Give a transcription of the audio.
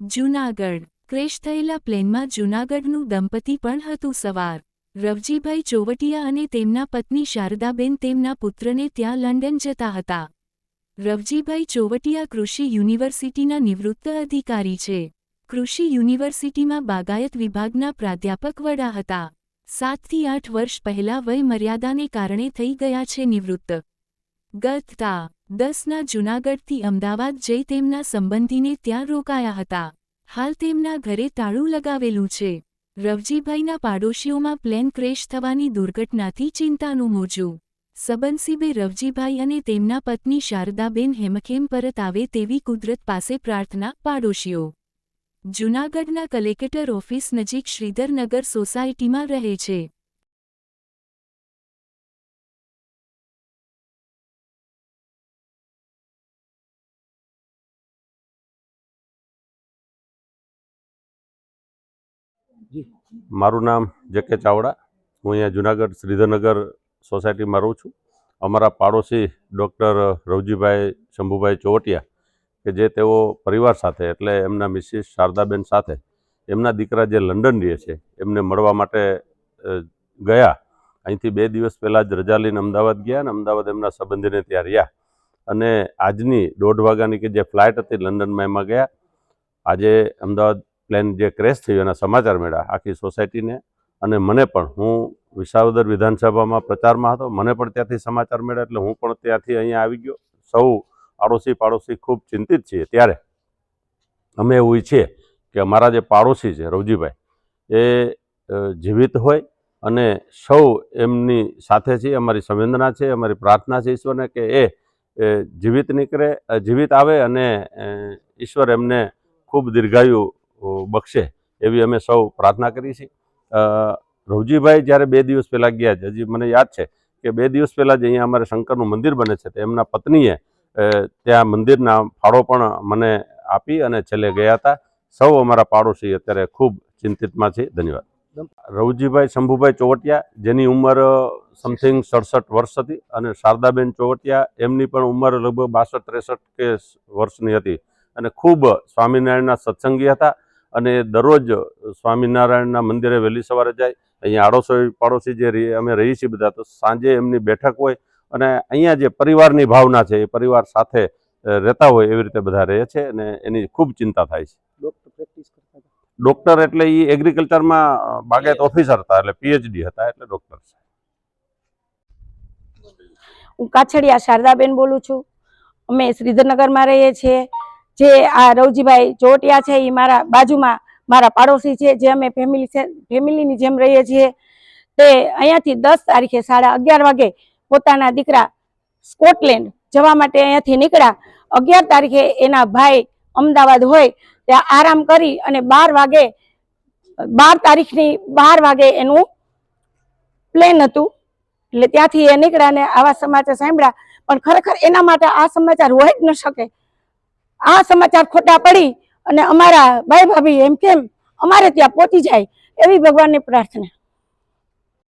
Junagadh. Crash થયેલા પ્લેનમાં જૂનાગઢનું દંપતી પણ હતું સવાર. રવજીભાઈ ચોવટિયા અને તેમના પત્ની શારદાબેન તેમના પુત્રને ત્યાં લંડન જતા હતા. રવજીભાઈ ચોવટિયા કૃષિ યુનિવર્સિટીના નિવૃત્ત અધિકારી છે. કૃષિ યુનિવર્સિટીમાં બાગાયત વિભાગના પ્રાધ્યાપક વડા હતા. સાતથી આઠ વર્ષ પહેલા વય મર્યાદાને કારણે થઈ ગયા છે નિવૃત્ત. ગત તા દસના જૂનાગઢથી અમદાવાદ જઈ તેમના સંબંધીને ત્યાં રોકાયા હતા. હાલ તેમના ઘરે તાળું લગાવેલું છે. રવજીભાઈના પાડોશીઓમાં પ્લેન ક્રેશ થવાની દુર્ઘટનાથી ચિંતાનું મોજું. સબનસીબે રવજીભાઈ અને તેમના પત્ની શારદાબેન હેમખેમ પરત આવે તેવી કુદરત પાસે પ્રાર્થના પાડોશીઓ. જૂનાગઢના કલેક્ટર ઓફિસ નજીક શ્રીધરનગર સોસાયટીમાં રહે છે. મારું નામ જે કે ચાવડા. હું અહીંયા જુનાગઢ શ્રીધરનગર સોસાયટીમાં રહું છું. અમારા પાડોશી ડૉક્ટર રવજીભાઈ શંભુભાઈ ચોવટિયા, કે જે તેઓ પરિવાર સાથે, એટલે એમના મિસિસ શારદાબેન સાથે, એમના દીકરા જે લંડન રહે છે, એમને મળવા માટે ગયા. અહીંથી બે દિવસ પહેલાં જ રજા લઈને અમદાવાદ ગયા અને અમદાવાદ એમના સંબંધીને ત્યાં રહ્યા. અને આજની દોઢ વાગ્યાની કે જે ફ્લાઇટ હતી લંડનમાં એમાં ગયા. આજે અમદાવાદ પ્લેન જે ક્રેશ થયું એના સમાચાર મળ્યા આખી સોસાયટીને. અને મને પણ, હું વિસાવદર વિધાનસભામાં પ્રચારમાં હતો, મને પણ ત્યાંથી સમાચાર મળ્યા એટલે હું પણ ત્યાંથી અહીંયા આવી ગયો. સૌ આડોશી પાડોશી ખૂબ ચિંતિત છીએ ત્યારે. અમે એવું ઈચ્છીએ કે અમારા જે પાડોશી છે, રવજીભાઈ, એ જીવિત હોય અને સૌ એમની સાથે છે અમારી સંવેદના છે, અમારી પ્રાર્થના છે ઈશ્વરને કે એ જીવિત નીકળે જીવિત આવે અને ઈશ્વર એમને ખૂબ દીર્ઘાયુ બક્ષે એવી અમે સૌ પ્રાર્થના કરી છે. રવજીભાઈ જ્યારે બે દિવસ પહેલાં ગયા છે, હજી મને યાદ છે કે બે દિવસ પહેલાં જ અહીંયા અમારે શંકરનું મંદિર બને છે, તો એમના પત્નીએ ત્યાં મંદિરના ફાળો પણ મને આપી અને છેલ્લે ગયા હતા. સૌ અમારા પાડોશી અત્યારે ખૂબ ચિંતિતમાં છે. ધન્યવાદ. રવજીભાઈ શંભુભાઈ ચોવટિયા, જેની ઉંમર સમથિંગ સડસઠ વર્ષ હતી અને શારદાબેન ચોવટિયા એમની પણ ઉંમર લગભગ બાસઠ, ત્રેસઠ કે વર્ષની હતી અને ખૂબ સ્વામિનારાયણના સત્સંગી હતા. અને દરરોજ સ્વામિનારાયણના મંદિરે વહેલી સવારે જાય અહીંયા આડોશી પાડોશી જે અમે રહીએ છીએ બધા તો સાંજે એમની બેઠક હોય અને અહીંયા જે પરિવારની ભાવના છે એ પરિવાર સાથે રહેતા હોય એવી રીતે બધા રહે છે અને એની ખૂબ ચિંતા થાય છે. ડોક્ટર પ્રેક્ટિસ કરતા હતા? ડૉક્ટર એટલે એ એગ્રીકલ્ચરમાં બાગાયત ઓફિસર હતા એટલે પીએચડી હતા એટલે ડૉક્ટર છે. હું કાછડિયા શારદાબેન બોલું છું. અમે શ્રીધરનગરમાં રહીએ છીએ. જે આ રવજીભાઈ ચોટિયા છે એ મારા બાજુમાં મારા પાડોશી છે, જે અમે ફેમિલી છે ફેમિલીની જેમ રહીએ છીએ. તે અહીંયાથી દસ તારીખે સાડા અગિયાર વાગે પોતાના દીકરા સ્કોટલેન્ડ જવા માટે અહીંયાથી નીકળ્યા. અગિયાર તારીખે એના ભાઈ અમદાવાદ હોય, ત્યાં આરામ કરી અને બાર વાગે, બાર તારીખની બાર વાગે એનું પ્લેન હતું. એટલે ત્યાંથી એ નીકળ્યા ને આવા સમાચાર સાંભળ્યા. પણ ખરેખર એના માટે આ સમાચાર હોય જ ન શકે. આ સમાચાર ખોટા પડી અને અમારા ભાઈ ભાભી એમ કેમ અમારે ત્યાં પહોંચી જાય એવી ભગવાનની પ્રાર્થના.